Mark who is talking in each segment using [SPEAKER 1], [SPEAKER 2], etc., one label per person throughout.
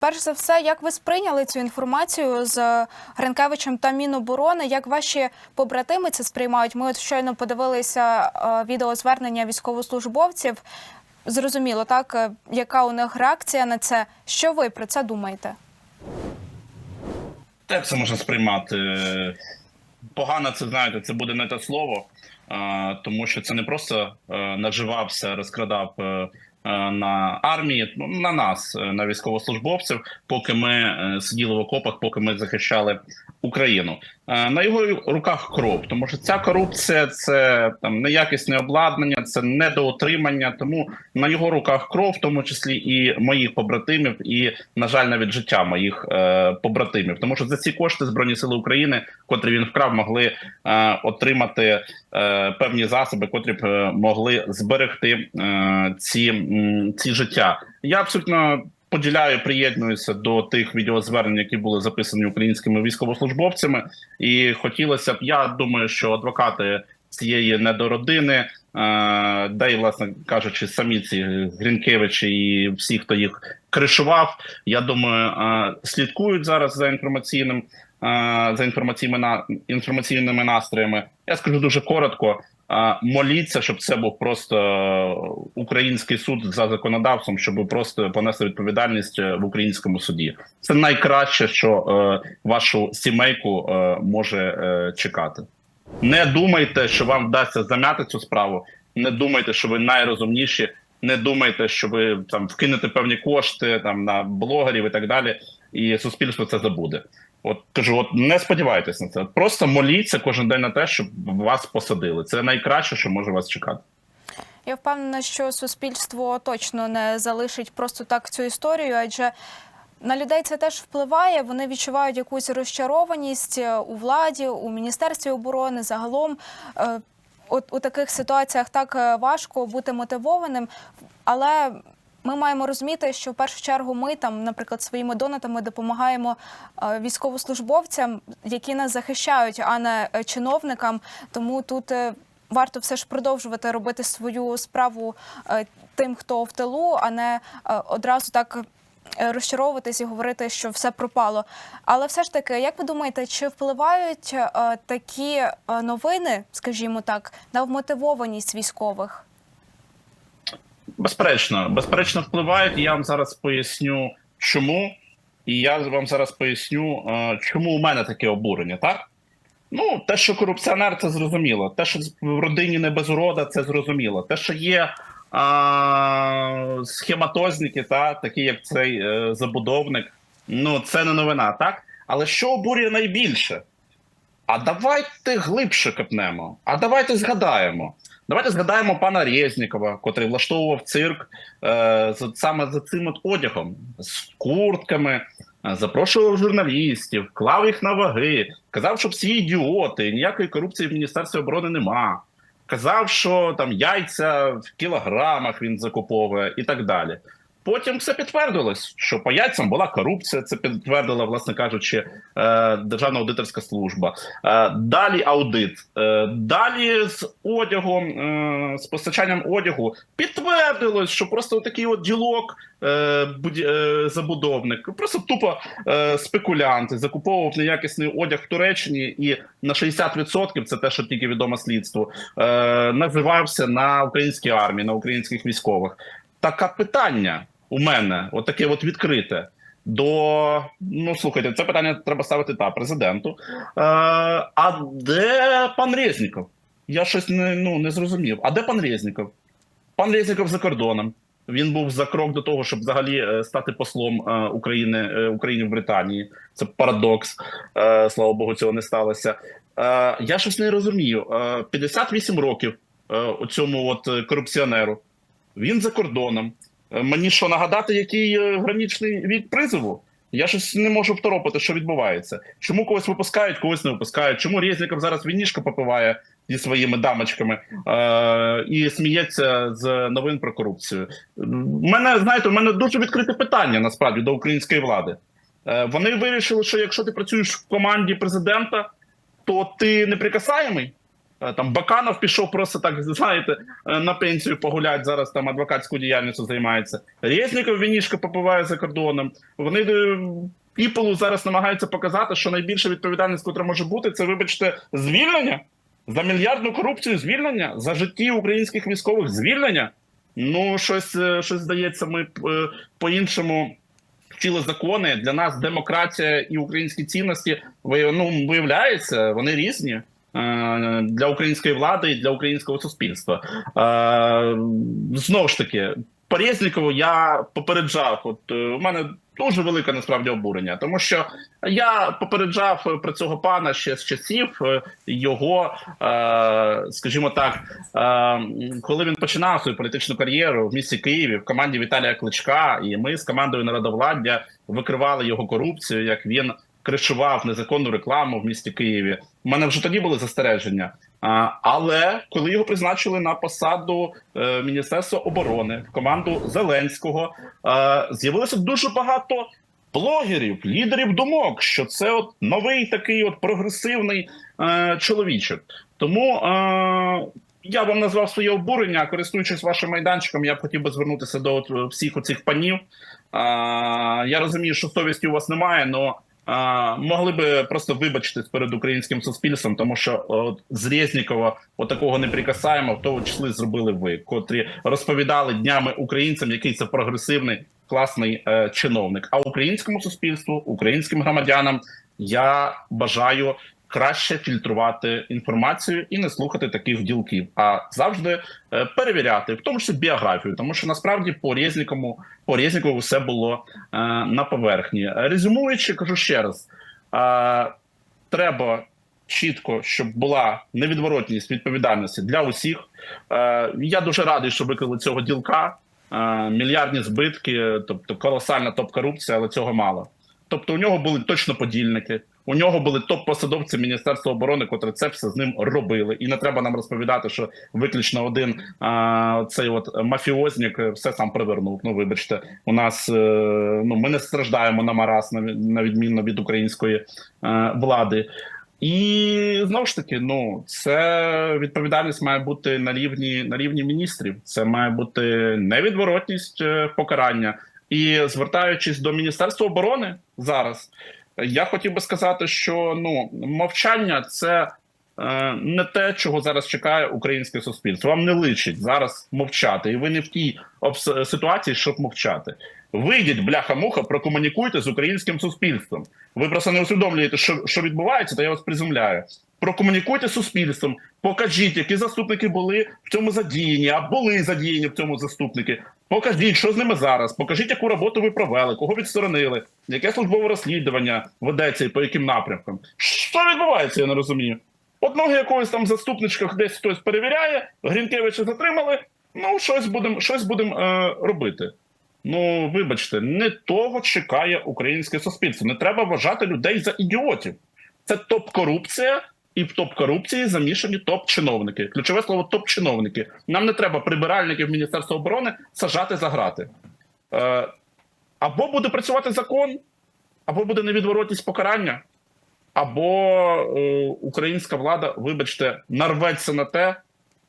[SPEAKER 1] Перш за все, як ви сприйняли цю інформацію з Гринкевичем та Міноборони? Як ваші побратими це сприймають? Ми от щойно подивилися е, відеозвернення військовослужбовців. Зрозуміло, так е, яка у них реакція на це? Що ви про це думаєте?
[SPEAKER 2] Як це можна сприймати? Погано це знаєте, це буде не те слово, тому що це не просто е, наживався, розкрадав на армії, на нас, е, на військовослужбовців, поки ми е, сиділи в окопах, поки ми захищали Україну. На його руках кров, тому що ця корупція це там неякісне обладнання, це недоотримання. Тому на його руках кров, в тому числі і моїх побратимів, і на жаль, навіть життя моїх е, побратимів. Тому що за ці кошти збройні сили України, котрі він вкрав, могли е, отримати е, певні засоби, котрі б е, могли зберегти е, ці, ці життя. Я абсолютно. Поділяю, приєднуюся до тих відеозвернень, які були записані українськими військовослужбовцями, і хотілося б. Я думаю, що адвокати цієї недородини, е, да й власне кажучи, самі ці Грінкевичі і всі, хто їх кришував, я думаю, е, слідкують зараз за інформаційним е, за інформаційними інформаційними настроями. Я скажу дуже коротко. Моліться, щоб це був просто е, український суд за законодавством, щоб просто понесли відповідальність е, в українському суді. Це найкраще, що е, вашу сімейку е, може е, чекати. Не думайте, що вам вдасться зам'яти цю справу. Не думайте, що ви найрозумніші. Не думайте, що ви там вкинете певні кошти там на блогерів і так далі, і суспільство це забуде. От кажу, от не сподівайтесь на це. Просто моліться кожен день на те, щоб вас посадили. Це найкраще, що може вас чекати.
[SPEAKER 1] Я впевнена, що суспільство точно не залишить просто так цю історію, адже на людей це теж впливає. Вони відчувають якусь розчарованість е, у владі, у міністерстві оборони загалом. Е, От у таких ситуаціях так е, важко бути мотивованим, але ми маємо розуміти, що в першу чергу ми там, наприклад, своїми донатами допомагаємо е, військовослужбовцям, які нас захищають, а не е, чиновникам. Тому тут е, варто все ж продовжувати робити свою справу тим, хто в тилу, а не одразу так. Розчаровуватись і говорити, що все пропало. Але все ж таки, як ви думаєте, чи впливають такі новини, скажімо так, на вмотивованість військових?
[SPEAKER 2] Безперечно, безперечно, впливають. І я вам зараз поясню, чому. І я вам зараз поясню, е, чому у мене таке обурення, так? Ну, те, що корупціонер, це зрозуміло. Те, що в родині не без урода, це зрозуміло. Те, що є а, схематозники, та, такі як цей е, забудовник, ну це не новина, так? Але що обурює найбільше? А давайте глибше копнемо. А давайте згадаємо. Давайте згадаємо пана Резнікова, котрий влаштовував цирк е, саме за цим от одягом, з куртками, е, запрошував журналістів, клав їх на ваги, казав, що всі ідіоти, ніякої корупції в Міністерстві оборони нема. Казав, що там яйця в кілограмах він закуповує і так далі. Потім все підтвердилось, що по яйцям була корупція. Це підтвердила, власне кажучи, е, Державна аудиторська служба. Е, Далі аудит. Е, Далі з одягом, з постачанням одягу підтвердилось, що просто такий от ділок забудовник, просто тупо спекулянти, закуповував неякісний одяг в Туреччині, і на 60% це те, що тільки відомо слідству, називався на українській армії, на українських військових. Таке питання у мене, от от відкрите. До ну слухайте, це питання треба ставити та президенту. Е, а де пан Резніков? Я щось не ну не зрозумів. А де пан Резніков? Пан Резніков за кордоном. Він був за крок до того, щоб взагалі е, стати послом е, України е, України в Британії. Це парадокс. Е, слава Богу, цього не сталося. Е, я щось не розумію. Е, 58 років е, цьому от корупціонеру. Він за кордоном. Е, Мені що нагадати, який е, граничний вік призову? Я щось не можу второпати, що відбувається. Чому когось випускають, когось не випускають? Чому Резніков зараз вінішко попиває зі своїми дамочками е- і сміється з новин про корупцію? У мене знаєте, у мене дуже відкрите питання насправді до української влади. Е, вони вирішили, що якщо ти працюєш в команді президента, то ти неприкасаємий. Е, Там Баканов пішов просто так, знаєте, е, на пенсію погулять. Зараз там адвокатською діяльністю займається. Резніков вінішка попиває за кордоном. Вони е, Піполу зараз намагаються показати, що найбільша відповідальність, яка може бути, це, вибачте, звільнення за мільярдну корупцію, звільнення за житті українських військових звільнення. Ну, щось, щось здається, ми е, по-іншому вчили закони. Для нас демократія і українські цінності ну, виявляється, вони різні. Е, Для української влади і для українського суспільства. Е, Знову ж таки, Порєзнікову я попереджав. От е, у мене дуже велике насправді обурення, тому що я попереджав про цього пана ще з часів його, скажімо так, коли він починав свою політичну кар'єру в місті Києві в команді Віталія Кличка, і ми з командою народовладдя викривали його корупцію, як він кришував незаконну рекламу в місті Києві. У мене вже тоді були застереження. Але коли його призначили на посаду е, Міністерства оборони в команду Зеленського, е, з'явилося дуже багато блогерів, лідерів думок, що це от новий такий от прогресивний е, чоловічок. Тому я вам назвав своє обурення. Користуючись вашим майданчиком, я б хотів би звернутися до всіх оцих панів. Я розумію, що совісті у вас немає, але а, могли би просто вибачитись перед українським суспільством, тому що от, з Резнікова отакого не прикасаємо, в тому числі зробили ви, котрі розповідали днями українцям, який це прогресивний класний е, чиновник. А українському суспільству, українським громадянам я бажаю краще фільтрувати інформацію і не слухати таких ділків, а завжди е, перевіряти, в тому числі біографію, тому що насправді по Резнікову, по Резнікову все було е, на поверхні. Резюмуючи, кажу ще раз: е, треба чітко, щоб була невідворотність відповідальності для усіх. Я дуже радий, що викрили цього ділка. Мільярдні збитки, тобто колосальна топ-корупція, але цього мало. Тобто, у нього були точно подільники. У нього були топ-посадовці Міністерства оборони, котрі це все з ним робили. І не треба нам розповідати, що виключно один а, цей от мафіознік все сам привернув. Ну, вибачте, у нас е, ну ми не страждаємо на мараз, на, ві- відмінно від української е, влади. І знову ж таки, ну це відповідальність має бути на рівні на рівні міністрів. Це має бути невідворотність е, покарання. І звертаючись до Міністерства оборони зараз, я хотів би сказати, що ну мовчання це е, не те, чого зараз чекає українське суспільство. Вам не личить зараз мовчати, і ви не в тій ситуації, щоб мовчати. Вийдіть, бляха-муха, прокомунікуйте з українським суспільством. Ви просто не усвідомлюєте, що, що відбувається, то я вас приземляю. Прокомунікуйте суспільством, покажіть, які заступники були в цьому задіяні, а були задіяні в цьому заступники. Покажіть, що з ними зараз. Покажіть, яку роботу ви провели, кого відсторонили, яке службове розслідування ведеться і по яким напрямкам. Що відбувається, я не розумію. Одного якогось там заступничка десь хтось перевіряє, Грінкевича затримали. Ну, щось будемо щось будем, е, робити. Ну, вибачте, не того чекає українське суспільство. Не треба вважати людей за ідіотів. Це топ-корупція, і в топ-корупції замішані топ-чиновники. Ключове слово топ-чиновники. Нам не треба прибиральників Міністерства оборони сажати за грати. Е, або буде працювати закон, або буде невідворотність покарання, або е, українська влада, вибачте, нарветься на те,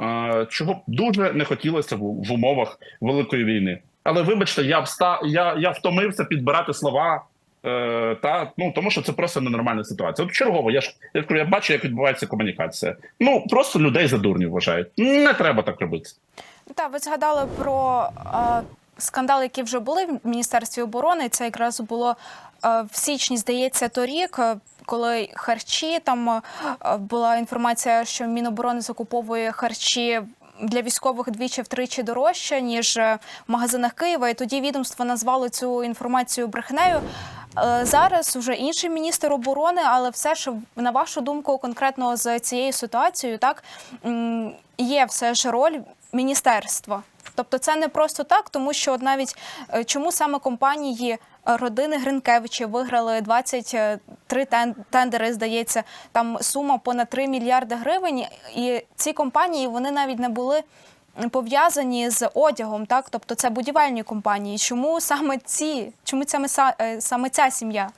[SPEAKER 2] е, чого дуже не хотілося в, в умовах великої війни. Але вибачте, я вста я, я втомився підбирати слова. Е, та ну тому, що це просто ненормальна ситуація. От чергово, я ж я, я бачу, як відбувається комунікація. Ну просто людей за дурнів вважають. Не треба так робити.
[SPEAKER 1] Так, ви згадали про е, скандали, які вже були в Міністерстві оборони. Це якраз було е, в січні, здається, торік, е, коли харчі там е, була інформація, що Міноборони закуповує харчі. Для військових двічі втричі дорожче ніж в магазинах Києва, і тоді відомство назвало цю інформацію брехнею. Е, Зараз вже інший міністр оборони, але все ж на вашу думку, конкретно з цією ситуацією, так є все ж роль міністерства. Тобто це не просто так, тому що навіть е, чому саме компанії е, родини Гринкевичів виграли 23 тен- тендери, здається, там сума понад 3 мільярди гривень, і ці компанії вони навіть не були пов'язані з одягом, так тобто це будівельні компанії. Чому саме ці, чому саме са- е, саме ця сім'я?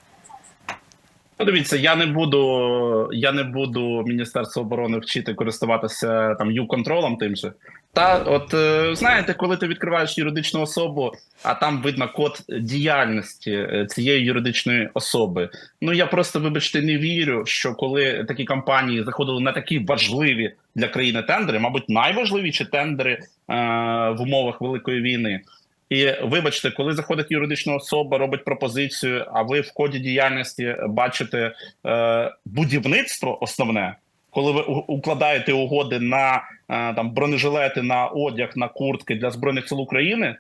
[SPEAKER 2] Ну, дивіться, я не буду, я не буду Міністерство оборони вчити користуватися там ю-контролом тим же. Та от е, знаєте, коли ти відкриваєш юридичну особу, а там видно код діяльності е, цієї юридичної особи. Ну я просто, вибачте, не вірю, що коли такі компанії заходили на такі важливі для країни тендери, мабуть, найважливіші тендери е, в умовах великої війни. І вибачте, коли заходить юридична особа, робить пропозицію, а ви в коді діяльності бачите е, будівництво основне, коли ви укладаєте угоди на е, там бронежилети, на одяг, на куртки для збройних сил України. е,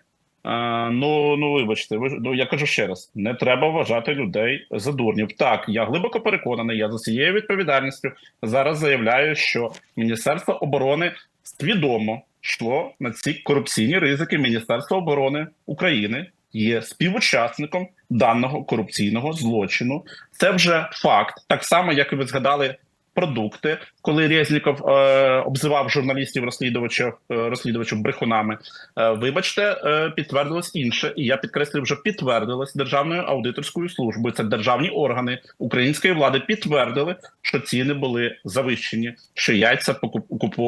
[SPEAKER 2] Ну ну вибачте, ви ну я кажу ще раз: не треба вважати людей за дурнів. Так, я глибоко переконаний. Я за цією відповідальністю зараз заявляю, що Міністерство оборони свідомо йшло на ці корупційні ризики. Міністерство оборони України є співучасником даного корупційного злочину. Це вже факт, так само як і ви згадали. Продукти, коли Резніков е, обзивав журналістів розслідувачів е, розслідувачів брехунами. Е, вибачте, е, підтвердилось інше, і я підкреслюю, вже підтвердилось державною аудиторською службою. Це державні органи української влади підтвердили, що ціни були завищені, що яйця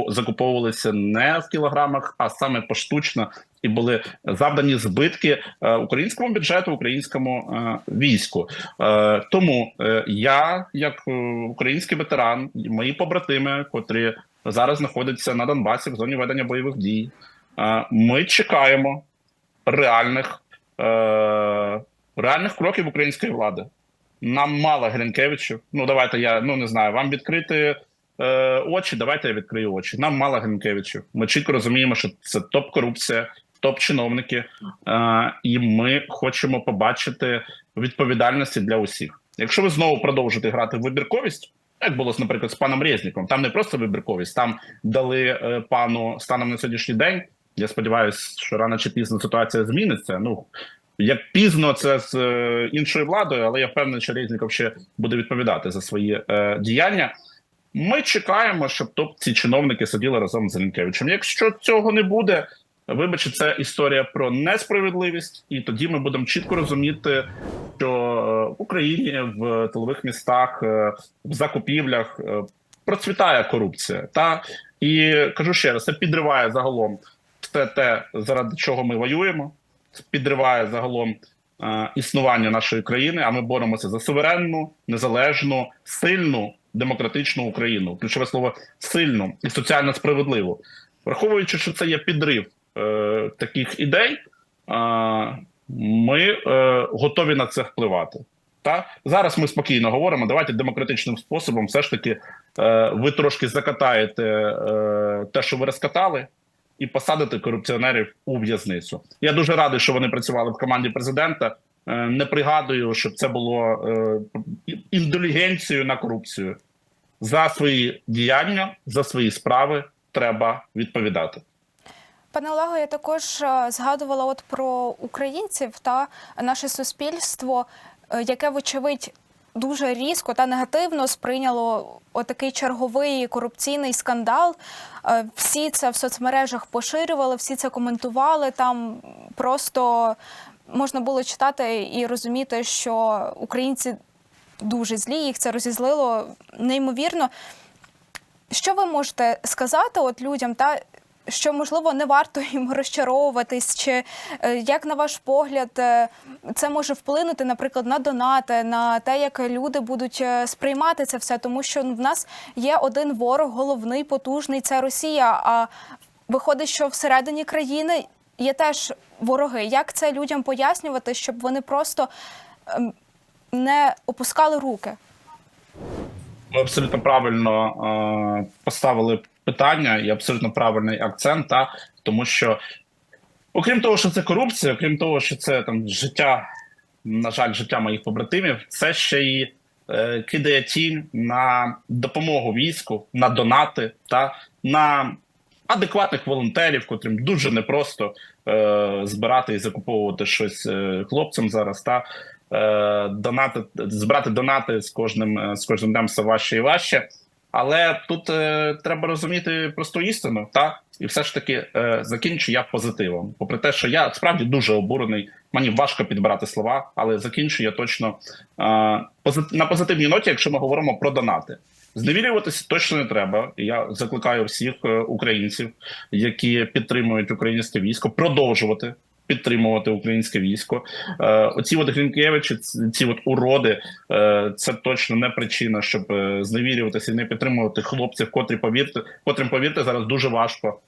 [SPEAKER 2] закуповувалися не в кілограмах, а саме поштучно, і були завдані збитки е, українському бюджету, українському е, війську. Е, тому я, як український ветеран, мої побратими, котрі зараз знаходяться на Донбасі в зоні ведення бойових дій, ми чекаємо реальних, реальних кроків української влади. Нам мало Гринкевичів. Ну давайте я ну не знаю, вам відкрити очі. Давайте я відкрию очі. Нам мало Гринкевичів. Ми чітко розуміємо, що це топ корупція, топ чиновники, е, і ми хочемо побачити відповідальності для усіх. Якщо ви знову продовжите грати в вибірковість, як було наприклад з паном Резніком, там не просто вибірковість, там дали е, пану станом на сьогоднішній день. Я сподіваюся, що рано чи пізно ситуація зміниться. Ну як пізно це з е, іншою владою, але я впевнений, що Резніков ще буде відповідати за свої е, діяння. Ми чекаємо, щоб топ ці чиновники сиділи разом з Зеленкевичем. Якщо цього не буде, вибачте, це історія про несправедливість, і тоді ми будемо чітко розуміти, що е, в Україні в тилових містах, е, в закупівлях е, процвітає корупція. Та і кажу ще раз, це підриває загалом все те, заради чого ми воюємо підриває загалом існування нашої країни. А ми боремося за суверенну, незалежну, сильну демократичну Україну. Ключове слово сильну і соціально справедливу. Враховуючи, що це є підрив е, таких ідей, ми е, готові на це впливати. Та зараз ми спокійно говоримо. Давайте демократичним способом, все ж таки, е, ви трошки закатаєте те, що ви розкатали, і посадити корупціонерів у в'язницю. Я дуже радий, що вони працювали в команді президента. Не пригадую, щоб це було індулігенцією на корупцію. За свої діяння, за свої справи треба відповідати.
[SPEAKER 1] Пане Олего, я також е, згадувала от про українців та наше суспільство, е, яке, вочевидь, дуже різко та негативно сприйняло отакий черговий корупційний скандал. Е, Всі це в соцмережах поширювали, всі це коментували. Там просто можна було читати і розуміти, що українці дуже злі, їх це розізлило неймовірно. Що ви можете сказати от людям, та що можливо не варто їм розчаровуватись, чи е, як на ваш погляд е, це може вплинути, наприклад, на донати, на те, як люди будуть е, сприймати це все, тому що в нас є один ворог, головний, потужний це Росія. А виходить, що всередині країни є теж вороги. Як це людям пояснювати, щоб вони просто ем, не опускали руки?
[SPEAKER 2] Абсолютно правильно поставили питання і абсолютно правильний акцент, та тому що, окрім того, що це корупція, окрім того, що це там життя, на жаль, життя моїх побратимів, це ще й е, кидає тінь на допомогу війську, на донати та на адекватних волонтерів, котрим дуже непросто е, збирати і закуповувати щось е, хлопцям зараз. Та е, донати збирати донати з кожним е, з кожним днем все важче і важче. Але тут е, треба розуміти просту істину. Та І все ж таки е, закінчу я позитивом. Попри те, що я справді дуже обурений, мені важко підбирати слова, але закінчу я точно е, на позитивній ноті, якщо ми говоримо про донати. Зневірюватися точно не треба. Я закликаю всіх е, українців, які підтримують українське військо, продовжувати підтримувати українське військо. Е, оці от Грінкевичі, ці, от уроди, е, це точно не причина, щоб е, зневірюватися і не підтримувати хлопців, котрі повірте, котрим повірте зараз дуже важко.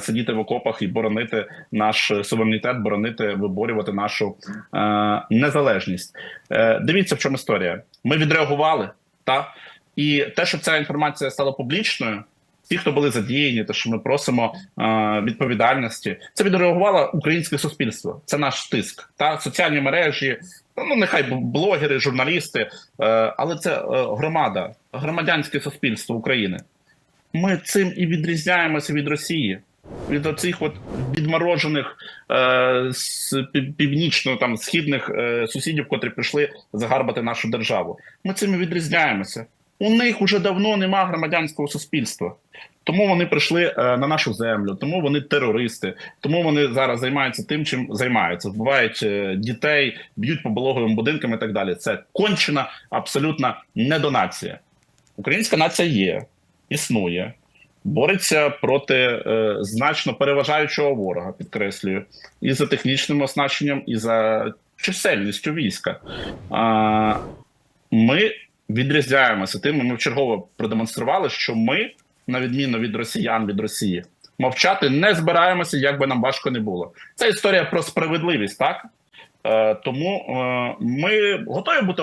[SPEAKER 2] Сидіти в окопах і боронити наш суверенітет, боронити, виборювати нашу е, незалежність. Е, дивіться, в чому історія. Ми відреагували, та і те, що ця інформація стала публічною, ті, хто були задіяні, те, що ми просимо е, відповідальності, це відреагувало українське суспільство. Це наш тиск. Та соціальні мережі, ну нехай блогери, журналісти, е, але це е, громада, громадянське суспільство України. Ми цим і відрізняємося від Росії. Від оцих от відморожених е, північно там східних е, сусідів, котрі прийшли загарбати нашу державу. Ми цим і відрізняємося. У них уже давно нема громадянського суспільства. Тому вони прийшли е, на нашу землю, тому вони терористи, тому вони зараз займаються тим, чим займаються. Вбивають е, дітей, б'ють по пологовим будинкам і так далі. Це кончена абсолютна недонація. Українська нація є, існує, бореться проти е, значно переважаючого ворога, підкреслюю, і за технічним оснащенням, і за чисельністю війська. А, ми відрізняємося тим, ми вчергово продемонстрували, що ми, на відміну від росіян, від Росії, мовчати не збираємося, як би нам важко не було. Це історія про справедливість, так? Е, тому е, ми готові бути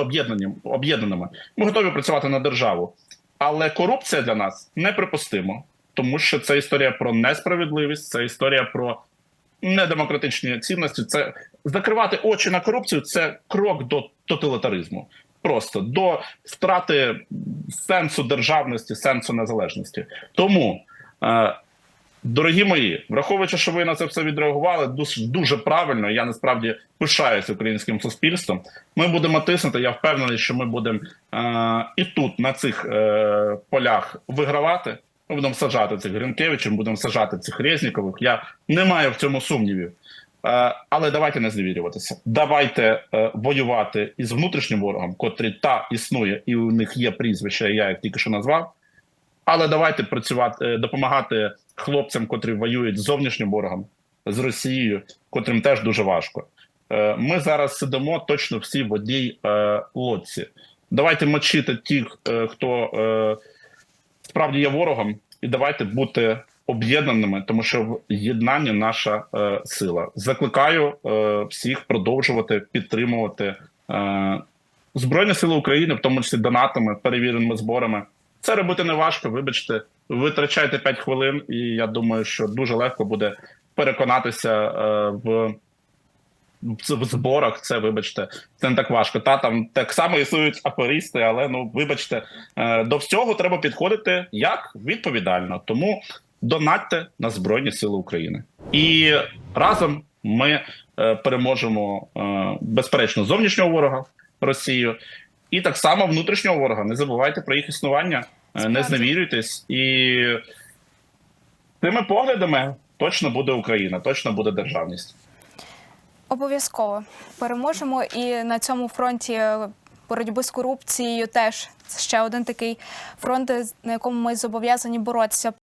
[SPEAKER 2] об'єднаними. Ми готові працювати на державу. Але корупція для нас неприпустимо, тому що це історія про несправедливість, це історія про недемократичні цінності. Це закривати очі на корупцію це крок до тоталітаризму. Просто до втрати сенсу державності, сенсу незалежності. Тому, е, дорогі мої, враховуючи, що ви на це все відреагували, дуже, дуже правильно. Я насправді пишаюся українським суспільством. Ми будемо тиснути. Я впевнений, що ми будемо е, і тут, на цих е, полях, вигравати. Ми будемо сажати цих Гринкевичів, будемо сажати цих Резнікових. Я не маю в цьому сумнівів. Е, Але давайте не зневірюватися. Давайте е, воювати із внутрішнім ворогом, котрий та існує, і у них є прізвище, я їх тільки що назвав. Але давайте працювати, е, допомагати хлопцям, котрі воюють з зовнішнім ворогом, з Росією, котрим теж дуже важко. Ми зараз сидимо точно всі в одній лодці. Давайте мочити тих, хто справді є ворогом, і давайте бути об'єднаними, тому що в єднанні наша е, сила. Закликаю е, всіх продовжувати підтримувати е, Збройні Сили України, в тому числі донатами, перевіреними зборами. Це робити не важко. Вибачте, витрачайте 5 хвилин, і я думаю, що дуже легко буде переконатися е, в. В зборах це, вибачте, це не так важко. Та там так само існують аферисти, але ну вибачте, е, до всього треба підходити як відповідально. Тому донатьте на Збройні Сили України. І разом ми е, переможемо е, безперечно зовнішнього ворога Росію, і так само внутрішнього ворога. Не забувайте про їх існування, е, не зневірюйтесь. І тими поглядами точно буде Україна, точно буде державність.
[SPEAKER 1] Обов'язково переможемо і на цьому фронті боротьби з корупцією теж це ще один такий фронт, на якому ми зобов'язані боротися.